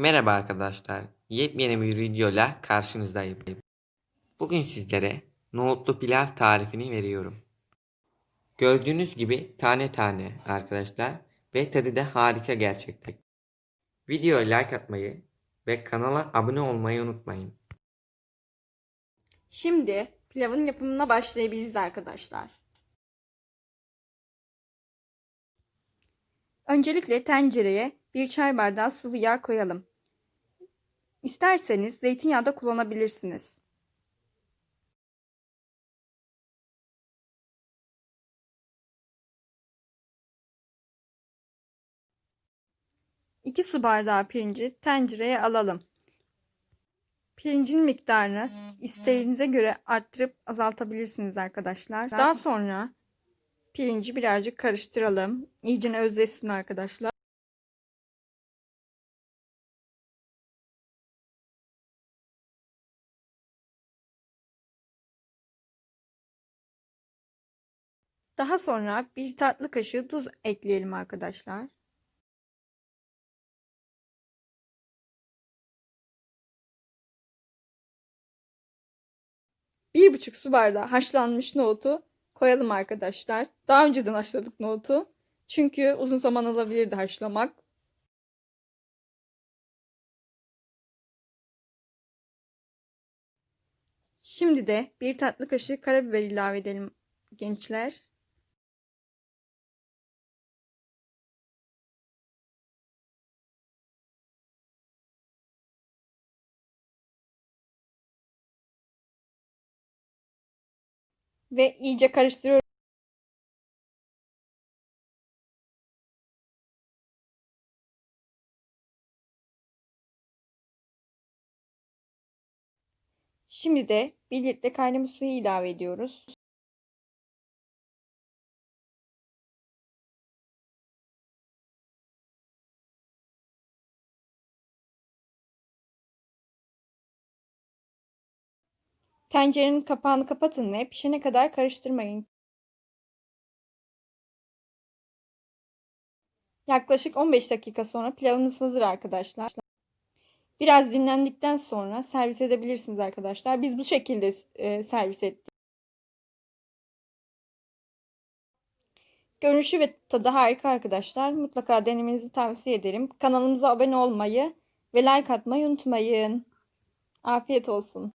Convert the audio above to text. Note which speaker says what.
Speaker 1: Merhaba arkadaşlar. Yepyeni bir videoyla karşınızdayım. Bugün sizlere nohutlu pilav tarifini veriyorum. Gördüğünüz gibi tane tane arkadaşlar ve tadı da harika gerçekten. Videoya like atmayı ve kanala abone olmayı unutmayın.
Speaker 2: Şimdi pilavın yapımına başlayabiliriz arkadaşlar. Öncelikle tencereye bir çay bardağı sıvı yağ koyalım. İsterseniz zeytinyağı da kullanabilirsiniz. İki su bardağı pirinci tencereye alalım. Pirincin miktarını isteğinize göre arttırıp azaltabilirsiniz arkadaşlar. Daha sonra pirinci birazcık karıştıralım. İyice özleşsin arkadaşlar. Daha sonra bir tatlı kaşığı tuz ekleyelim arkadaşlar. Bir buçuk su bardağı haşlanmış nohutu koyalım arkadaşlar. Daha önceden haşladık nohutu. Çünkü uzun zaman alabilirdi haşlamak. Şimdi de bir tatlı kaşığı karabiber ilave edelim gençler. Ve iyice karıştırıyoruz. Şimdi de bir litre kaynamış suyu ilave ediyoruz. Tencerenin kapağını kapatın ve pişene kadar karıştırmayın. Yaklaşık 15 dakika sonra pilavımız hazır arkadaşlar. Biraz dinlendikten sonra servis edebilirsiniz arkadaşlar. Biz bu şekilde e, servis ettik. Görünüşü ve tadı harika arkadaşlar. Mutlaka denemenizi tavsiye ederim. Kanalımıza abone olmayı ve like atmayı unutmayın. Afiyet olsun.